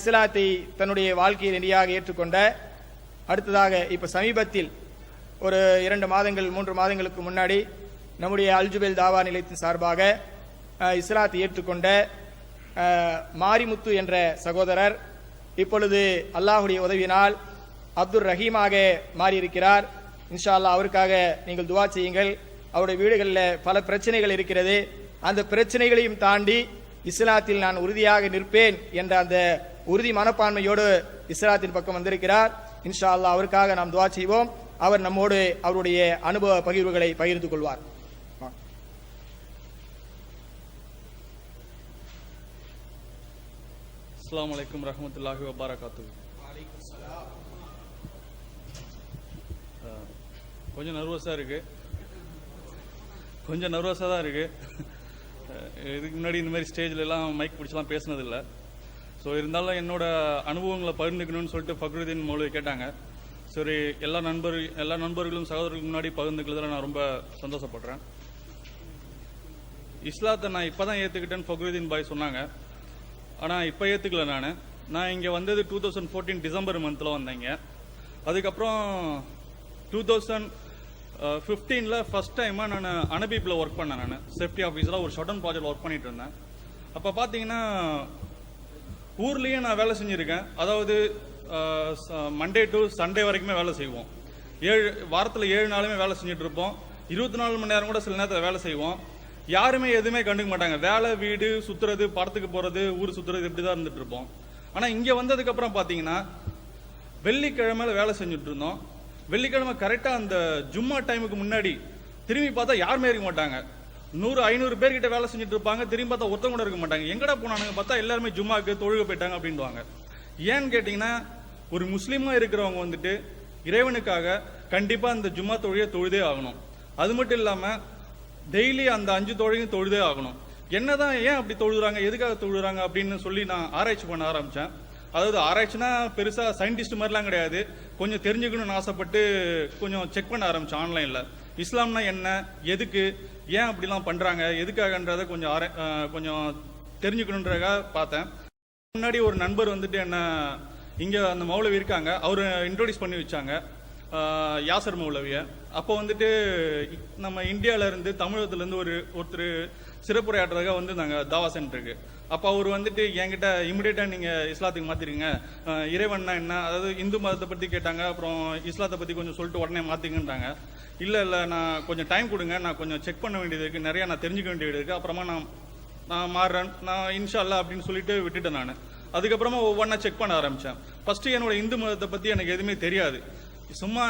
இஸ்லாத்தை தன்னுடைய வாழ்க்கையில் நெறியாக ஏற்றுக்கொண்ட அடுத்ததாக இப்போ சமீபத்தில் ஒரு இரண்டு மாதங்கள் மூன்று மாதங்களுக்கு முன்னாடி நம்முடைய அல்ஜுபேல் தாவா நிலையத்தின் சார்பாக இஸ்லாத்தை ஏற்றுக்கொண்ட மாரிமுத்து என்ற சகோதரர் இப்பொழுது அல்லாஹுடைய உதவியினால் அப்துல் ரஹீமாக மாறியிருக்கிறார். இன்ஷா அல்லாஹ் அவருக்காக நீங்கள் துவா செய்யுங்கள். அவருடைய வீடுகளில் பல பிரச்சனைகள் இருக்கிறது. அந்த பிரச்சனைகளையும் தாண்டி இஸ்லாத்தில் நான் உறுதியாக நிற்பேன் என்ற அந்த உறுதி மனப்பான்மையோடு இஸ்லாத்தின் பக்கம் வந்திருக்கிறார். இன்ஷா அல்லாஹ் அவருக்காக நாம் துவா செய்வோம். அவர் நம்மோடு அவருடைய அனுபவ பகிர்வுகளை பகிர்ந்து கொள்வார். அஸ்லாம் அலைக்கும் ரஹமத்துல்லாஹி வபாரகாத்து கொஞ்சம் நர்வஸாக இருக்கு. கொஞ்சம் நர்வஸாக தான் இருக்கு. இதுக்கு முன்னாடி இந்த மாதிரி ஸ்டேஜ்ல எல்லாம் மைக் பிடிச்சலாம் பேசினதில்லை. ஸோ இருந்தாலும் என்னோட அனுபவங்களை பகிர்ந்துக்கணும்னு சொல்லிட்டு ஃபக்ருதீன் மௌலவி கேட்டாங்க. சரி எல்லா நண்பர் எல்லா நண்பர்களும் சகோதரர்களுக்கு முன்னாடி பகிர்ந்துக்கிறதுல நான் ரொம்ப சந்தோஷப்படுறேன். இஸ்லாத்தை நான் இப்போ தான் ஏற்றுக்கிட்டேன்னு ஃபக்ருதீன் பாய் சொன்னாங்க. ஆனால் இப்போ ஏற்றுக்கல நான். நான் இங்கே வந்தது டூ தௌசண்ட் ஃபோர்டீன் டிசம்பர் மந்தில் வந்தேங்க. அதுக்கப்புறம் டூ தௌசண்ட் ஃபிஃப்டீனில் ஃபஸ்ட் டைமாக நான் அனபீப்பில் ஒர்க் பண்ணேன் நான். சேஃப்டி ஆஃபீஸில் ஒரு ஷட்டன் ப்ராஜெக்ட் ஒர்க் பண்ணிட்டு இருந்தேன். அப்போ பார்த்தீங்கன்னா ஊர்லேயே நான் வேலை செஞ்சுருக்கேன். அதாவது மண்டே டு சண்டே வரைக்குமே வேலை செய்வோம். ஏழு வாரத்தில் ஏழு நாளுமே வேலை செஞ்சுட்டு இருப்போம் இருபத்தி நாலு மணி நேரம் கூட சில நேரத்தில் வேலை செய்வோம். யாருமே எதுவுமே கண்டுக்க மாட்டாங்க. வேலை வீடு சுத்துறது படத்துக்கு போகிறது ஊர் சுத்துறது இப்படி தான் இருந்துட்டு இருப்போம் ஆனால் இங்கே வந்ததுக்கப்புறம் பார்த்தீங்கன்னா வெள்ளிக்கிழமையில் வேலை செஞ்சுட்டு இருந்தோம் வெள்ளிக்கிழமை கரெக்டாக அந்த ஜும்மா டைமுக்கு முன்னாடி திரும்பி பார்த்தா யாருமே இருக்க மாட்டாங்க. நூறு ஐநூறு பேர்கிட்ட வேலை செஞ்சுட்டு இருப்பாங்க. திரும்பி பார்த்தா ஒருத்தவங்க கூட இருக்க மாட்டாங்க. எங்கடா போனானுங்க? பார்த்தா எல்லாருமே ஜும்மாக்கு தொழுக போயிட்டாங்க அப்படின்வாங்க ஏன்னு கேட்டிங்கன்னா ஒரு முஸ்லீமாக இருக்கிறவங்க வந்துட்டு இறைவனுக்காக கண்டிப்பாக அந்த ஜும்மா தொழிலை தொழுதே ஆகணும். அது மட்டும் இல்லாமல் டெய்லி அந்த அஞ்சு தொழிலையும் தொழுதே ஆகணும். என்னதான் ஏன் அப்படி தொழுகிறாங்க? எதுக்காக தொழுகிறாங்க? அப்படின்னு சொல்லி நான் ஆராய்ச்சி பண்ண ஆரம்பித்தேன் அதாவது ஆராய்ச்சினா பெருசாக சயின்டிஸ்ட் மாதிரிலாம் கிடையாது. கொஞ்சம் தெரிஞ்சுக்கணும்னு ஆசைப்பட்டு கொஞ்சம் செக் பண்ண ஆரம்பித்தேன் ஆன்லைனில் இஸ்லாம்னா என்ன? எதுக்கு? ஏன் அப்படிலாம் பண்ணுறாங்க எதுக்காகன்றதை கொஞ்சம் ஆர கொஞ்சம் தெரிஞ்சுக்கணுன்றதுக்காக பார்த்தேன். முன்னாடி ஒரு நண்பர் வந்துட்டு என்ன இங்கே அந்த மௌலவி இருக்காங்க. அவர் இன்ட்ரோடியூஸ் பண்ணி வச்சாங்க. யாசர் மௌலவியை. அப்போ வந்துட்டு நம்ம இந்தியாவிலேருந்து தமிழகத்துலேருந்து ஒரு ஒருத்தர் சிறப்புரையாற்றுறதுக்காக வந்து நாங்கள் தாவா சென்டருக்கு அப்போ அவர் வந்துட்டு என்கிட்ட இமிடியேட்டாக நீங்கள் இஸ்லாத்துக்கு மாற்றிருங்க இறைவன்னா என்ன? அதாவது இந்து மதத்தை பற்றி கேட்டாங்க அப்புறம் இஸ்லாத்தை பற்றி கொஞ்சம் சொல்லிட்டு உடனே மாற்றிங்கன்றாங்க இல்லை இல்லை நான் கொஞ்சம் டைம் கொடுங்க நான் கொஞ்சம் செக் பண்ண வேண்டியது இருக்குது நிறையா நான் தெரிஞ்சுக்க வேண்டியது இருக்குது அப்புறமா நான் நான் மாறுறேன். நான் இன்ஷா அல்லாஹ் அப்படின்னு சொல்லிட்டு விட்டுட்டேன் நான். அதுக்கப்புறமா ஒவ்வொன்றா செக் பண்ண ஆரம்பித்தேன் ஃபஸ்ட்டு என்னோட இந்து மதத்தை பற்றி எனக்கு எதுவுமே தெரியாது. சும்மா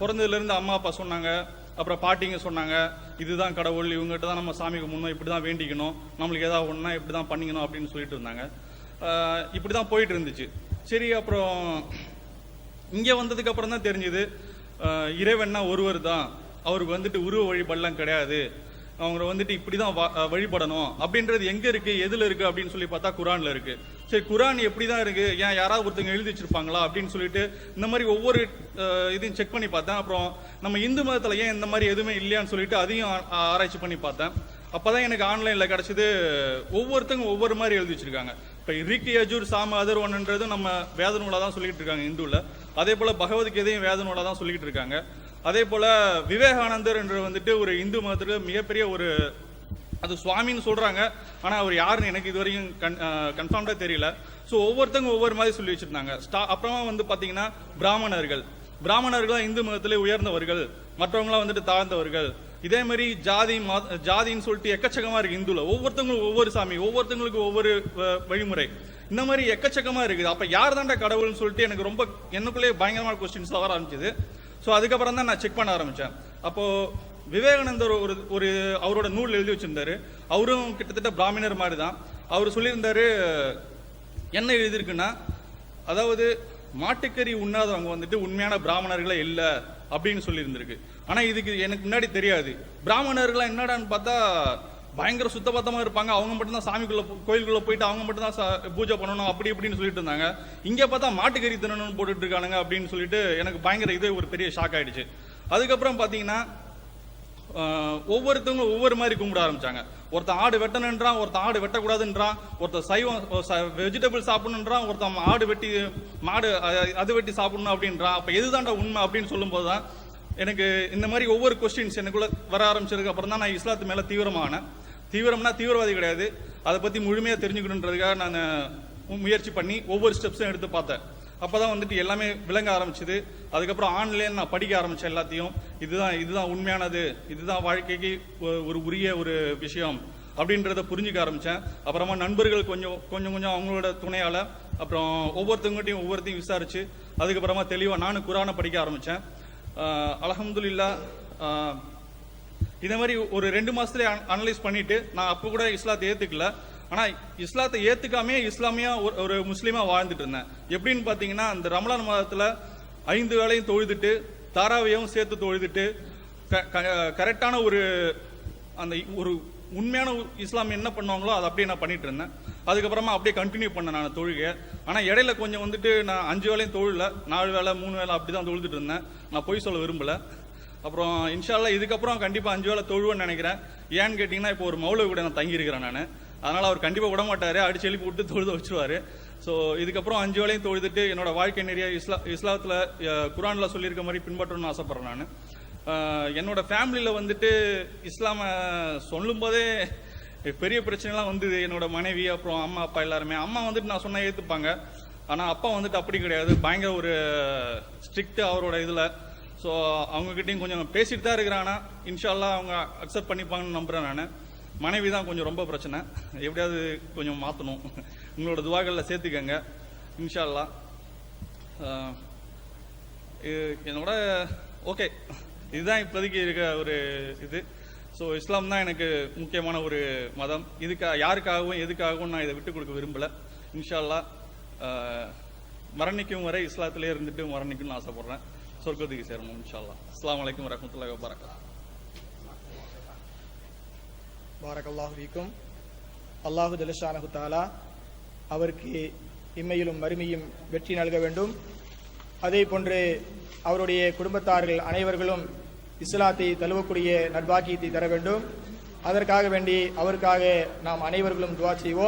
பிறந்ததுலேருந்து அம்மா அப்பா சொன்னாங்க. அப்புறம் பாட்டிங்க சொன்னாங்க இதுதான் கடவுள் இவங்ககிட்ட தான் நம்ம சாமி கும்பிடணும் இப்படி தான் வேண்டிக்கணும் நம்மளுக்கு ஏதாவது ஒன்றா இப்படி தான் பண்ணிக்கணும் அப்படின்னு சொல்லிட்டு இருந்தாங்க. இப்படி தான் போயிட்டு இருந்துச்சு. சரி அப்புறம் இங்கே வந்ததுக்கு அப்புறம் தான் தெரிஞ்சுது இறைவன்னா ஒருவர் தான். அவருக்கு வந்துட்டு உருவ வழிபாடெல்லாம் கிடையாது. அவங்க வந்துட்டு இப்படி தான் வழிபடணும். அப்படின்றது எங்கே இருக்குது எதில் இருக்குது அப்படின்னு சொல்லி பார்த்தா குரானில் இருக்குது சரி குரான் எப்படி தான் இருக்குது ஏன் யாராவது ஒருத்தங்க எழுதி வச்சிருப்பாங்களா? அப்படின்னு சொல்லிட்டு இந்த மாதிரி ஒவ்வொரு இதையும் செக் பண்ணி பார்த்தேன். அப்புறம் நம்ம இந்து மதத்தில் ஏன் இந்த மாதிரி எதுவுமே இல்லையான்னு சொல்லிட்டு அதையும் ஆராய்ச்சி பண்ணி பார்த்தேன். அப்போ தான் எனக்கு ஆன்லைனில் கிடச்சிது ஒவ்வொருத்தங்க ஒவ்வொரு மாதிரி எழுதி வச்சிருக்காங்க. இப்போ ரிக் யஜூர் சாம அதர் ஒன்ன்றது நம்ம வேத நூலாக தான் சொல்லிகிட்டு இருக்காங்க இந்துவில் அதே போல் பகவத்கீதையும் வேத நூலாக தான் சொல்லிகிட்டு இருக்காங்க. அதே போல் விவேகானந்தர் என்று வந்துட்டு ஒரு இந்து மதத்துக்கு மிகப்பெரிய ஒரு அது சுவாமின்னு சொல்கிறாங்க ஆனால் அவர் யாருன்னு எனக்கு இது வரைக்கும் கன் கன்ஃபார்ம்டாக தெரியல. ஸோ ஒவ்வொருத்தங்க ஒவ்வொரு மாதிரி சொல்லி வச்சுருந்தாங்க. ஸ்டா அப்புறமா வந்து பார்த்தீங்கன்னா பிராமணர்கள். பிராமணர்கள் இந்து மதத்திலே உயர்ந்தவர்கள். மற்றவங்களாம் வந்துட்டு தாழ்ந்தவர்கள். இதே மாதிரி ஜாதி மத- ஜாதின்னு சொல்லிட்டு எக்கச்சக்கமாக இருக்குது இந்துவில் ஒவ்வொருத்தவங்களுக்கும் ஒவ்வொரு சாமி ஒவ்வொருத்தவங்களுக்கு ஒவ்வொரு வழிமுறை. இந்த மாதிரி எக்கச்சக்கமாக இருக்குது. அப்போ யார் தாண்டா கடவுள்னு சொல்லிட்டு எனக்கு ரொம்ப எனக்குள்ளேயே பயங்கரமான கொஸ்டின்ஸ் வர ஆரம்பிச்சது. ஸோ அதுக்கப்புறம் தான் நான் செக் பண்ண ஆரம்பித்தேன் அப்போது விவேகானந்தர் ஒரு ஒரு அவரோட நூல் எழுதி வச்சுருந்தாரு. அவரும் கிட்டத்தட்ட பிராமணர் மாதிரி தான் அவர் சொல்லியிருந்தாரு என்ன எழுதியிருக்குன்னா அதாவது மாட்டுக்கறி உண்ணாதவங்க வந்துட்டு உண்மையான பிராமணர்களே இல்லை அப்படின்னு சொல்லியிருந்திருக்கு. ஆனால் இதுக்கு எனக்கு முன்னாடி தெரியாது. பிராமணர்கள்லாம் என்னடான்னு பார்த்தா பயங்கர சுத்தபத்தமாக இருப்பாங்க. அவங்க மட்டும்தான் சாமிக்குள்ளே கோயிலுக்குள்ளே போயிட்டு அவங்க மட்டும்தான் பூஜை பண்ணணும் அப்படி இப்படின்னு சொல்லிட்டு இருந்தாங்க. இங்கே பார்த்தா மாட்டுக்கறி தின்னணும்னு போட்டுட்டு இருக்கானுங்க அப்படின்னு சொல்லிட்டு எனக்கு பயங்கர இதே ஒரு பெரிய ஷாக் ஆகிடுச்சு அதுக்கப்புறம் பார்த்தீங்கன்னா ஒவ்வொருத்தவங்க ஒவ்வொரு மாதிரி கும்பிட ஆரம்பிச்சாங்க. ஒருத்தன் ஆடு வெட்டணுன்றான் ஒருத்தன் ஆடு வெட்டக்கூடாதுன்றான் ஒருத்தர் சைவம் வெஜிடபிள் சாப்பிடணுன்றான் ஒருத்தன் ஆடு வெட்டி மாடு அது வெட்டி சாப்பிடணும் அப்படின்றான். அப்போ எதுதான்டா உண்மை அப்படின்னு சொல்லும்போது தான் எனக்கு இந்த மாதிரி ஒவ்வொரு கொஸ்டின்ஸ் எனக்குள்ள வர ஆரம்பிச்சதுக்கு அப்புறம் தான் நான் இஸ்லாத்து மேலே தீவிரமானேன். தீவிரம்னா தீவிரவாதி கிடையாது. அதை பற்றி முழுமையாக தெரிஞ்சுக்கணுன்றதுக்காக நான் முயற்சி பண்ணி ஒவ்வொரு ஸ்டெப்ஸும் எடுத்து பார்த்தேன். அப்போ தான் வந்துட்டு எல்லாமே விளங்க ஆரம்பிச்சது. அதுக்கப்புறம் ஆன்லைன் நான் படிக்க ஆரம்பித்தேன் எல்லாத்தையும் இதுதான் இதுதான் உண்மையானது இதுதான் வாழ்க்கைக்கு ஒரு உரிய ஒரு விஷயம் அப்படின்றத புரிஞ்சுக்க ஆரம்பித்தேன் அப்புறமா நண்பர்கள் கொஞ்சம் கொஞ்சம் கொஞ்சம் அவங்களோட துணையால் அப்புறம் ஒவ்வொருத்தவங்ககிட்டையும் ஒவ்வொருத்தையும் விசாரித்து அதுக்கப்புறமா தெளிவாக நானும் குரானை படிக்க ஆரம்பித்தேன் ஆஹ் இதை இதே மாதிரி ஒரு ரெண்டு மாதத்துலேயே அனலைஸ் பண்ணிவிட்டு நான் அப்போ கூட இஸ்லாத்தை ஏற்றுக்கல ஆனால் இஸ்லாத்தை ஏற்றுக்காமே இஸ்லாமியா ஒரு- ஒரு முஸ்லீமா வாழ்ந்துட்டு இருந்தேன். எப்படின்னு பார்த்தீங்கன்னா அந்த ரமலான் மாதத்தில் ஐந்து வேளையும் தொழுதுட்டு தாராவையும் சேர்த்து தொழுதுட்டு க- க- கரெக்டான ஒரு அந்த ஒரு உண்மையான இஸ்லாம் என்ன பண்ணுவாங்களோ அதை அப்படியே நான் பண்ணிட்டு இருந்தேன். அதுக்கப்புறமா அப்படியே கண்டினியூ பண்ணேன் நான் தொழுகை ஆனால் இடையில கொஞ்சம் வந்துட்டு நான் அஞ்சு வேலையும் தொழில நாலு வேளை மூணு வேளை அப்படிதான் தொழுதுட்டு இருந்தேன். நான் பொய் சொல்ல விரும்பல. அப்புறம் இன்ஷால்லா இதுக்கப்புறம் கண்டிப்பாக அஞ்சு வேளை தொழுவேன்னு நினைக்கிறேன். ஏன்னு கேட்டிங்கன்னா இப்போ ஒரு மௌலவி கூட நான் தங்கியிருக்கிறேன் நான். அதனால் அவர் கண்டிப்பாக விட மாட்டார் அடிச்சு எழுப்பி விட்டு தொழுத வச்சுருவார். ஸோ இதுக்கப்புறம் அஞ்சு வேலையும் தொழுதுட்டு என்னோட வாழ்க்கை நிறைய இஸ்லா இஸ்லாத்தில் குரானில் சொல்லியிருக்க மாதிரி பின்பற்றணும்னு ஆசைப்பட்றேன் நான். என்னோட ஃபேமிலியில் வந்துட்டு இஸ்லாமை சொல்லும் போதே பெரிய பிரச்சனைலாம் வந்தது. என்னோட மனைவி அப்புறம் அம்மா அப்பா எல்லாருமே. அம்மா வந்துட்டு நான் சொன்னால் ஏற்றுப்பாங்க ஆனால் அப்பா வந்துட்டு அப்படி கிடையாது. பயங்கர ஒரு ஸ்ட்ரிக்ட்டு அவரோட இதில். ஸோ அவங்கக்கிட்டையும் கொஞ்சம் பேசிட்டு தான் இருக்கிறேன். ஆனா இன்ஷால்லா அவங்க அக்செப்ட் பண்ணிப்பாங்கன்னு நம்புகிறேன் நான். மனைவி தான் கொஞ்சம் ரொம்ப பிரச்சனை. எப்படியாவது கொஞ்சம் மாற்றணும் உங்களோட துவாகளில் சேர்த்துக்கங்க. இன்ஷால்லா. இது- என்னோட ஓகே. இதுதான் இப்போதைக்கு இருக்க ஒரு இது. ஸோ இஸ்லாம் தான் எனக்கு முக்கியமான ஒரு மதம். இதுக்காக யாருக்காகவும் எதுக்காகவும் நான் இதை விட்டு கொடுக்க விரும்பல. இன்ஷா அல்லாஹ் மரணிக்கும் வரை இஸ்லாத்திலே இருந்துட்டு மரணிக்கும்னு ஆசைப்படுறேன். சொர்க்கத்துக்கு சேரணும் இன்ஷா அல்லாஹ் அஸ்ஸலாமு வரமத்துல வரஹ்மத்துல்லாஹி வபரகாத்துஹு பாரக்கல்லாஹு அல்லாஹு ஜலஷானஹு தாலா அவருக்கு இம்மையிலும் மறுமையும் வெற்றி நல்க வேண்டும். அதே போன்று அவருடைய குடும்பத்தார்கள் அனைவர்களும் இஸ்லாத்தை தழுவக்கூடிய நட்பாக்கியத்தை தர வேண்டும். அதற்காக வேண்டி அவருக்காக நாம் அனைவர்களும் துவா செய்வோம்.